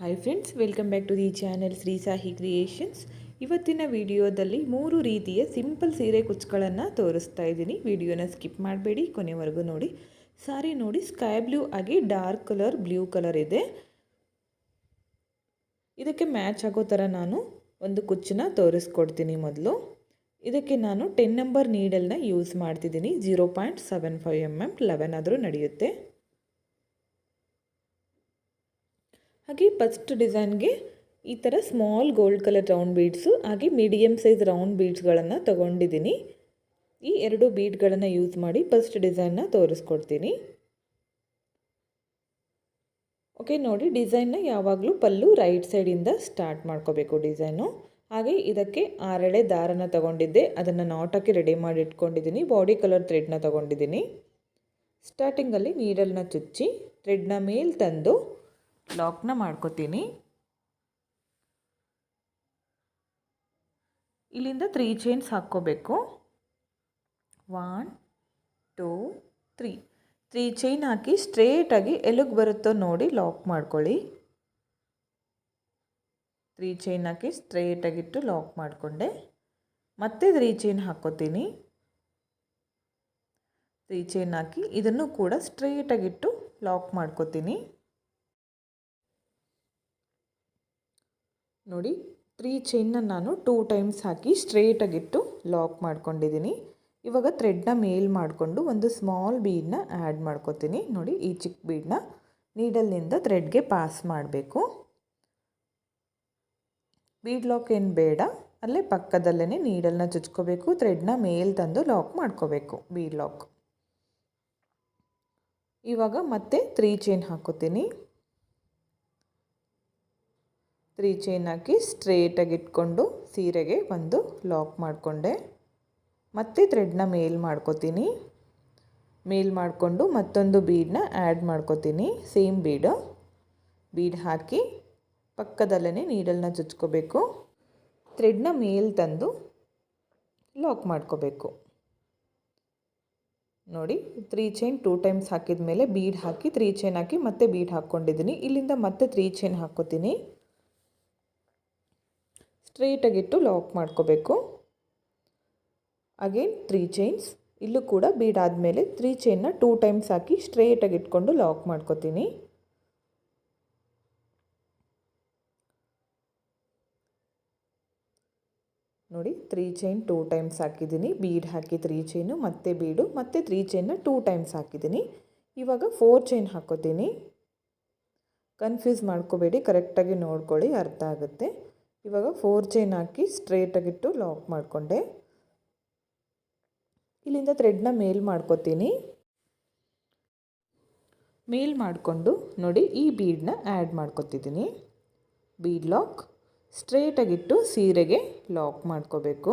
Hi friends welcome back to the channel Shri Sahi creations ಇವತ್ತಿನ ವಿಡಿಯೋದಲ್ಲಿ ಮೂರು ರೀತಿಯ ಸಿಂಪಲ್ ಸೀರೆ ಕುಚ್ಚುಗಳನ್ನು ತೋರಿಸ್ತಾ ಇದ್ದೀನಿ. ವಿಡಿಯೋನ ಸ್ಕಿಪ್ ಮಾಡಬೇಡಿ, ಕೊನೆವರೆಗೂ ನೋಡಿ. ಸಾರಿ ನೋಡಿ ಸ್ಕೈ ಬ್ಲೂ ಆಗಿ ಡಾರ್ಕ್ ಕಲರ್ ಬ್ಲೂ ಕಲರ್ ಇದೆ. ಇದಕ್ಕೆ ಮ್ಯಾಚ್ ಆಗೋ ಥರ ನಾನು ಒಂದು ಕುಚ್ಚನ್ನ ತೋರಿಸ್ಕೊಡ್ತೀನಿ ಮೊದಲು. ಇದಕ್ಕೆ ನಾನು ಟೆನ್ ನಂಬರ್ ನೀಡಲ್ನ ಯೂಸ್ ಮಾಡ್ತಿದ್ದೀನಿ. Zero point seven five M M eleven ಆದರೂ ನಡೆಯುತ್ತೆ. ಹಾಗೆ ಫಸ್ಟ್ ಡಿಸೈನ್ಗೆ ಈ ಥರ small gold colour round beads ಹಾಗೆ ಮೀಡಿಯಮ್ ಸೈಜ್ ರೌಂಡ್ ಬೀಡ್ಸ್ಗಳನ್ನು ತೊಗೊಂಡಿದ್ದೀನಿ. ಈ ಎರಡು ಬೀಡ್ಗಳನ್ನು ಯೂಸ್ ಮಾಡಿ ಫಸ್ಟ್ ಡಿಸೈನ್ನ ತೋರಿಸ್ಕೊಡ್ತೀನಿ. ಓಕೆ ನೋಡಿ ಡಿಸೈನ್ನ ಯಾವಾಗಲೂ ಪಲ್ಲು ರೈಟ್ ಸೈಡಿಂದ ಸ್ಟಾರ್ಟ್ ಮಾಡ್ಕೋಬೇಕು ಡಿಸೈನು ಹಾಗೆ ಇದಕ್ಕೆ ಆರಳೆ ದಾರನ ತಗೊಂಡಿದ್ದೆ. ಅದನ್ನು ನಾಟಕ್ಕೆ ರೆಡಿ ಮಾಡಿ ಇಟ್ಕೊಂಡಿದ್ದೀನಿ. ಬಾಡಿ ಕಲರ್ ಥ್ರೆಡ್ನ ತಗೊಂಡಿದ್ದೀನಿ. ಸ್ಟಾರ್ಟಿಂಗಲ್ಲಿ ನೀಡಲ್ನ ಚುಚ್ಚಿ ಥ್ರೆಡ್ನ ಮೇಲೆ ತಂದು ಲಾಕ್ನ ಮಾಡ್ಕೋತೀನಿ. ಇಲ್ಲಿಂದ ತ್ರೀ ಚೈನ್ಸ್ ಹಾಕ್ಕೋಬೇಕು. One two three three chain ಹಾಕಿ ಸ್ಟ್ರೇಟಾಗಿ ಎಲ್ಲಿಗೆ ಬರುತ್ತೋ ನೋಡಿ ಲಾಕ್ ಮಾಡ್ಕೊಳ್ಳಿ. ತ್ರೀ ಚೈನ್ ಹಾಕಿ ಸ್ಟ್ರೇಟಾಗಿಟ್ಟು ಲಾಕ್ ಮಾಡಿಕೊಂಡೆ. ಮತ್ತೆ ತ್ರೀ ಚೈನ್ ಹಾಕ್ಕೋತೀನಿ. ತ್ರೀ ಚೈನ್ ಹಾಕಿ ಇದನ್ನು ಕೂಡ ಸ್ಟ್ರೇಟಾಗಿಟ್ಟು ಲಾಕ್ ಮಾಡ್ಕೋತೀನಿ. ನೋಡಿ ತ್ರೀ ಚೈನ್ನ ನಾನು ಟೂ ಟೈಮ್ಸ್ ಹಾಕಿ ಸ್ಟ್ರೇಟಾಗಿಟ್ಟು ಲಾಕ್ ಮಾಡ್ಕೊಂಡಿದ್ದೀನಿ. ಇವಾಗ ಥ್ರೆಡ್ನ ಮೇಲ್ ಮಾಡಿಕೊಂಡು ಒಂದು ಸ್ಮಾಲ್ ಬೀಡನ್ನ ಆ್ಯಡ್ ಮಾಡ್ಕೋತೀನಿ. ನೋಡಿ, ಈ ಚಿಕ್ಕ ಬೀಡನ್ನ ನೀಡಲ್ನಿಂದ ಥ್ರೆಡ್ಗೆ ಪಾಸ್ ಮಾಡಬೇಕು. ಬೀಡ್ ಲಾಕ್ ಏನು ಬೇಡ, ಅಲ್ಲೇ ಪಕ್ಕದಲ್ಲೇ ನೀಡಲ್ನ ಚುಚ್ಕೋಬೇಕು ಥ್ರೆಡ್ನ ಮೇಲ್ ತಂದು ಲಾಕ್ ಮಾಡ್ಕೋಬೇಕು ಬೀಡ್ ಲಾಕ್ ಇವಾಗ ಮತ್ತೆ ತ್ರೀ ಚೈನ್ ಹಾಕೋತೀನಿ. ತ್ರೀ ಚೈನ್ ಹಾಕಿ ಸ್ಟ್ರೇಟಾಗಿ ಇಟ್ಕೊಂಡು ಸೀರೆಗೆ ಒಂದು ಲಾಕ್ ಮಾಡಿಕೊಂಡೆ. ಮತ್ತೆ ಥ್ರೆಡ್ನ ಮೇಲ್ ಮಾಡ್ಕೋತೀನಿ. ಮೇಲ್ ಮಾಡಿಕೊಂಡು ಮತ್ತೊಂದು ಬೀಡನ್ನ ಆ್ಯಡ್ ಮಾಡ್ಕೋತೀನಿ. ಸೇಮ್ ಬೀಡು. ಬೀಡ್ ಹಾಕಿ ಪಕ್ಕದಲ್ಲೇ ನೀಡಲ್ನ ಚುಚ್ಕೋಬೇಕು. ಥ್ರೆಡ್ನ ಮೇಲ್ ತಂದು ಲಾಕ್ ಮಾಡ್ಕೋಬೇಕು. ನೋಡಿ, ತ್ರೀ ಚೈನ್ ಟೂ ಟೈಮ್ಸ್ ಹಾಕಿದ ಮೇಲೆ ಬೀಡ್ ಹಾಕಿ ತ್ರೀ ಚೈನ್ ಹಾಕಿ ಮತ್ತೆ ಬೀಡ್ ಹಾಕ್ಕೊಂಡಿದ್ದೀನಿ. ಇಲ್ಲಿಂದ ಮತ್ತೆ ತ್ರೀ ಚೈನ್ ಹಾಕ್ಕೋತೀನಿ. ಸ್ಟ್ರೇಟಾಗಿಟ್ಟು ಲಾಕ್ ಮಾಡ್ಕೋಬೇಕು. ಅಗೇನ್ ತ್ರೀ ಚೈನ್ಸ್ ಇಲ್ಲೂ ಕೂಡ ಬೀಡ್ ಆದಮೇಲೆ ತ್ರೀ ಚೈನ್ನ ಟೂ ಟೈಮ್ಸ್ ಹಾಕಿ ಸ್ಟ್ರೇಟಾಗಿ ಇಟ್ಕೊಂಡು ಲಾಕ್ ಮಾಡ್ಕೋತೀನಿ. ನೋಡಿ ತ್ರೀ ಚೈನ್ ಟೂ ಟೈಮ್ಸ್ ಹಾಕಿದ್ದೀನಿ. ಬೀಡ್ ಹಾಕಿ ತ್ರೀ ಚೈನು ಮತ್ತೆ ಬೀಡು ಮತ್ತೆ ತ್ರೀ ಚೈನ್ನ ಟೂ ಟೈಮ್ಸ್ ಹಾಕಿದ್ದೀನಿ. ಇವಾಗ ಫೋರ್ ಚೈನ್ ಹಾಕೋತೀನಿ. ಕನ್ಫ್ಯೂಸ್ ಮಾಡ್ಕೋಬೇಡಿ ಕರೆಕ್ಟಾಗಿ ನೋಡ್ಕೊಳ್ಳಿ, ಅರ್ಥ ಆಗುತ್ತೆ. ಇವಾಗ ಫೋರ್ ಚೈನ್ ಹಾಕಿ ಸ್ಟ್ರೇಟಾಗಿಟ್ಟು ಲಾಕ್ ಮಾಡಿಕೊಂಡೆ. ಇಲ್ಲಿಂದ ಥ್ರೆಡ್ನ ಮೇಲ್ ಮಾಡ್ಕೋತೀನಿ. ಮೇಲ್ ಮಾಡಿಕೊಂಡು ನೋಡಿ ಈ ಬೀಡನ್ನ ಆ್ಯಡ್ ಮಾಡ್ಕೊತಿದ್ದೀನಿ. ಬೀಡ್ ಲಾಕ್ ಸ್ಟ್ರೇಟಾಗಿಟ್ಟು ಸೀರೆಗೆ ಲಾಕ್ ಮಾಡ್ಕೋಬೇಕು.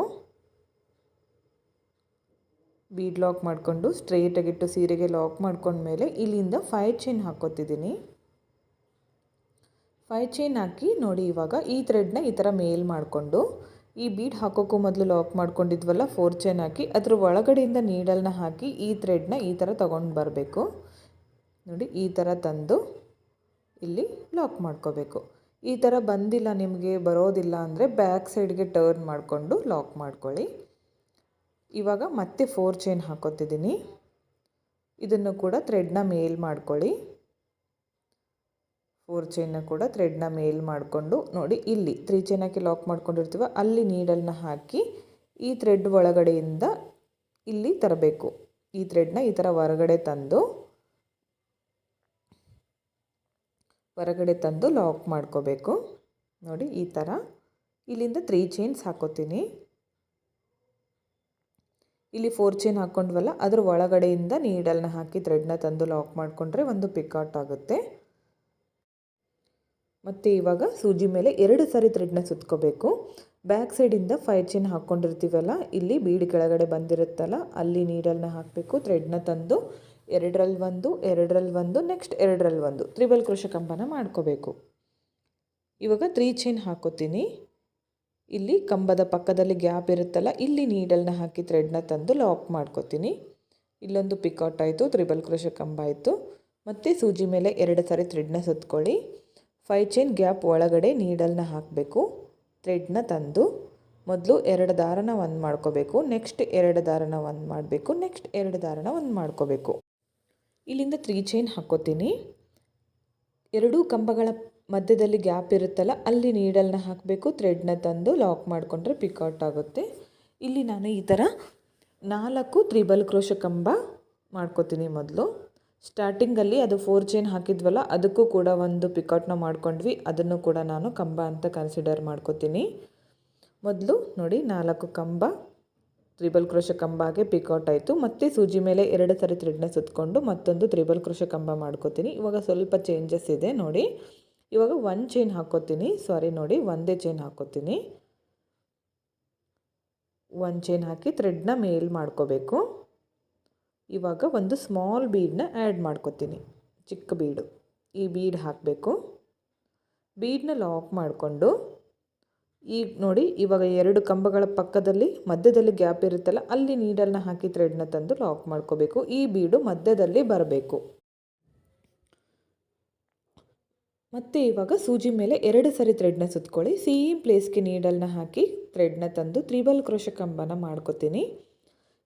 ಬೀಡ್ ಲಾಕ್ ಮಾಡಿಕೊಂಡು ಸ್ಟ್ರೇಟಾಗಿಟ್ಟು ಸೀರೆಗೆ ಲಾಕ್ ಮಾಡ್ಕೊಂಡ್ಮೇಲೆ ಇಲ್ಲಿಂದ ಫೈವ್ ಚೈನ್ ಹಾಕ್ಕೋತಿದ್ದೀನಿ ಫೈವ್ ಚೈನ್ ಹಾಕಿ ನೋಡಿ, ಇವಾಗ ಈ ಥ್ರೆಡ್ನ ಈ ಥರ ಮೇಲ್ ಮಾಡಿಕೊಂಡು, ಈ ಬೀಡ್ ಹಾಕೋಕ್ಕೂ ಮೊದಲು ಲಾಕ್ ಮಾಡ್ಕೊಂಡಿದ್ವಲ್ಲ, ಫೋರ್ ಚೈನ್ ಹಾಕಿ, ಅದ್ರ ಒಳಗಡೆಯಿಂದ ನೀಡಲ್ನ ಹಾಕಿ ಈ ಥ್ರೆಡ್ನ ಈ ಥರ ತೊಗೊಂಡು ಬರಬೇಕು. ನೋಡಿ, ಈ ಥರ ತಂದು ಇಲ್ಲಿ ಲಾಕ್ ಮಾಡ್ಕೋಬೇಕು. ಈ ಥರ ಬಂದಿಲ್ಲ ನಿಮಗೆ, ಬರೋದಿಲ್ಲ ಅಂದರೆ ಬ್ಯಾಕ್ ಸೈಡ್ಗೆ ಟರ್ನ್ ಮಾಡಿಕೊಂಡು ಲಾಕ್ ಮಾಡ್ಕೊಳ್ಳಿ. ಇವಾಗ ಮತ್ತೆ ಫೋರ್ ಚೈನ್ ಹಾಕೋತಿದ್ದೀನಿ. ಇದನ್ನು ಕೂಡ ಥ್ರೆಡ್ನ ಮೇಲ್ ಮಾಡ್ಕೊಳ್ಳಿ. ಫೋರ್ ಚೈನ್ನ ಕೂಡ ಥ್ರೆಡ್ನ ಮೇಲ್ ಮಾಡಿಕೊಂಡು ನೋಡಿ ಇಲ್ಲಿ ತ್ರೀ ಚೈನ್ ಹಾಕಿ ಲಾಕ್ ಮಾಡ್ಕೊಂಡಿರ್ತೀವ, ಅಲ್ಲಿ ನೀಡಲ್ನ ಹಾಕಿ ಈ ಥ್ರೆಡ್ ಒಳಗಡೆಯಿಂದ ಇಲ್ಲಿ ತರಬೇಕು. ಈ ಥ್ರೆಡ್ನ ಈ ಥರ ಹೊರಗಡೆ ತಂದು ಹೊರಗಡೆ ತಂದು ಲಾಕ್ ಮಾಡ್ಕೋಬೇಕು. ನೋಡಿ ಈ ಥರ ಇಲ್ಲಿಂದ ತ್ರೀ ಚೈನ್ಸ್ ಹಾಕೋತೀನಿ. ಇಲ್ಲಿ ಫೋರ್ ಚೈನ್ ಹಾಕ್ಕೊಂಡ್ವಲ್ಲ ಅದ್ರ ಒಳಗಡೆಯಿಂದ ನೀಡಲ್ನ ಹಾಕಿ ಥ್ರೆಡ್ನ ತಂದು ಲಾಕ್ ಮಾಡಿಕೊಂಡ್ರೆ ಒಂದು ಪಿಕಾಟ್ ಆಗುತ್ತೆ. ಮತ್ತು ಇವಾಗ ಸೂಜಿ ಮೇಲೆ ಎರಡು ಸಾರಿ ಥ್ರೆಡ್ನ ಸುತ್ಕೋಬೇಕು. ಬ್ಯಾಕ್ ಸೈಡಿಂದ ಫೈವ್ ಚೈನ್ ಹಾಕ್ಕೊಂಡಿರ್ತೀವಲ್ಲ, ಇಲ್ಲಿ ಬೀಡ್ ಕೆಳಗಡೆ ಬಂದಿರುತ್ತಲ್ಲ, ಅಲ್ಲಿ ನೀಡಲ್ನ ಹಾಕಬೇಕು ಥ್ರೆಡ್ನ ತಂದು ಎರಡರಲ್ಲಿ ಒಂದು ಎರಡರಲ್ಲಿ ಒಂದು ನೆಕ್ಸ್ಟ್ ಎರಡರಲ್ಲಿ ಒಂದು. ತ್ರಿಬಲ್ ಕೃಷಿ ಕಂಬನ ಮಾಡ್ಕೋಬೇಕು. ಇವಾಗ ತ್ರೀ ಚೈನ್ ಹಾಕೋತೀನಿ. ಇಲ್ಲಿ ಕಂಬದ ಪಕ್ಕದಲ್ಲಿ ಗ್ಯಾಪ್ ಇರುತ್ತಲ್ಲ, ಇಲ್ಲಿ ನೀಡಲ್ನ ಹಾಕಿ ಥ್ರೆಡ್ನ ತಂದು ಲಾಕ್ ಮಾಡ್ಕೋತೀನಿ. ಇಲ್ಲೊಂದು ಪಿಕೌಟ್ ಆಯಿತು, ತ್ರಿಬಲ್ ಕೃಷಿ ಕಂಬ ಆಯಿತು. ಮತ್ತು ಸೂಜಿ ಮೇಲೆ ಎರಡು ಸಾರಿ ಥ್ರೆಡ್ನ ಸುತ್ಕೊಳ್ಳಿ. ಫೈ ಚೈನ್ ಗ್ಯಾಪ್ ಒಳಗಡೆ ನೀಡಲ್ನ ಹಾಕಬೇಕು. ಥ್ರೆಡ್ನ ತಂದು ಮೊದಲು ಎರಡು ದಾರನ ಒಂದು ಮಾಡ್ಕೋಬೇಕು. ನೆಕ್ಸ್ಟ್ ಎರಡು ದಾರನ ಒಂದು ಮಾಡಬೇಕು. ನೆಕ್ಸ್ಟ್ ಎರಡು ದಾರನ ಒಂದು ಮಾಡ್ಕೋಬೇಕು. ಇಲ್ಲಿಂದ ತ್ರೀ ಚೈನ್ ಹಾಕ್ಕೋತೀನಿ. ಎರಡೂ ಕಂಬಗಳ ಮಧ್ಯದಲ್ಲಿ ಗ್ಯಾಪ್ ಇರುತ್ತಲ್ಲ, ಅಲ್ಲಿ ನೀಡಲ್ನ ಹಾಕಬೇಕು. ಥ್ರೆಡ್ನ ತಂದು ಲಾಕ್ ಮಾಡಿಕೊಂಡ್ರೆ ಪಿಕೌಟ್ ಆಗುತ್ತೆ. ಇಲ್ಲಿ ನಾನು ಈ ಥರ ನಾಲ್ಕು ತ್ರಿಬಲ್ ಕ್ರೋಶ ಕಂಬ ಮಾಡ್ಕೋತೀನಿ ಮೊದಲು. ಸ್ಟಾರ್ಟಿಂಗಲ್ಲಿ ಅದು ಫೋರ್ ಚೈನ್ ಹಾಕಿದ್ವಲ್ಲ, ಅದಕ್ಕೂ ಕೂಡ ಒಂದು ಪಿಕೌಟ್ನ ಮಾಡ್ಕೊಂಡ್ವಿ. ಅದನ್ನು ಕೂಡ ನಾನು ಕಂಬ ಅಂತ ಕನ್ಸಿಡರ್ ಮಾಡ್ಕೋತೀನಿ. ಮೊದಲು ನೋಡಿ, ನಾಲ್ಕು ಕಂಬ, ತ್ರಿಬಲ್ ಕ್ರೋಶ ಕಂಬಾಗೆ ಪಿಕೌಟ್ ಆಯಿತು. ಮತ್ತು ಸೂಜಿ ಮೇಲೆ ಎರಡು ಸರಿ ಥ್ರೆಡ್ನ ಸುತ್ತಕೊಂಡು ಮತ್ತೊಂದು ತ್ರಿಬಲ್ ಕ್ರೋಶ ಕಂಬ ಮಾಡ್ಕೋತೀನಿ. ಇವಾಗ ಸ್ವಲ್ಪ ಚೇಂಜಸ್ ಇದೆ, ನೋಡಿ. ಇವಾಗ ಒಂದು ಚೈನ್ ಹಾಕ್ಕೋತೀನಿ ಸಾರಿ ನೋಡಿ, ಒಂದೇ ಚೈನ್ ಹಾಕ್ಕೋತೀನಿ ಒಂದು ಚೈನ್ ಹಾಕಿ ಥ್ರೆಡ್ನ ಮೇಲ್ ಮಾಡ್ಕೋಬೇಕು. ಇವಾಗ ಒಂದು ಸ್ಮಾಲ್ ಬೀಡನ್ನ ಆ್ಯಡ್ ಮಾಡ್ಕೋತೀನಿ. ಚಿಕ್ಕ ಬೀಡು ಈ ಬೀಡ್ ಹಾಕಬೇಕು. ಬೀಡನ್ನ ಲಾಕ್ ಮಾಡಿಕೊಂಡು, ಈಗ ನೋಡಿ, ಇವಾಗ ಎರಡು ಕಂಬಗಳ ಪಕ್ಕದಲ್ಲಿ, ಮಧ್ಯದಲ್ಲಿ ಗ್ಯಾಪ್ ಇರುತ್ತಲ್ಲ, ಅಲ್ಲಿ ನೀಡಲ್ನ ಹಾಕಿ ಥ್ರೆಡ್ನ ತಂದು ಲಾಕ್ ಮಾಡ್ಕೋಬೇಕು. ಈ ಬೀಡು ಮಧ್ಯದಲ್ಲಿ ಬರಬೇಕು. ಮತ್ತು ಇವಾಗ ಸೂಜಿ ಮೇಲೆ ಎರಡು ಸರಿ ಥ್ರೆಡ್ನ ಸುತ್ಕೊಳ್ಳಿ. ಸೇಮ್ ಪ್ಲೇಸ್ಗೆ ನೀಡಲ್ನ ಹಾಕಿ ಥ್ರೆಡ್ನ ತಂದು, ತ್ರಿಬಲ್ ಕ್ರೋಶ ಕಂಬನ ಮಾಡ್ಕೋತೀನಿ.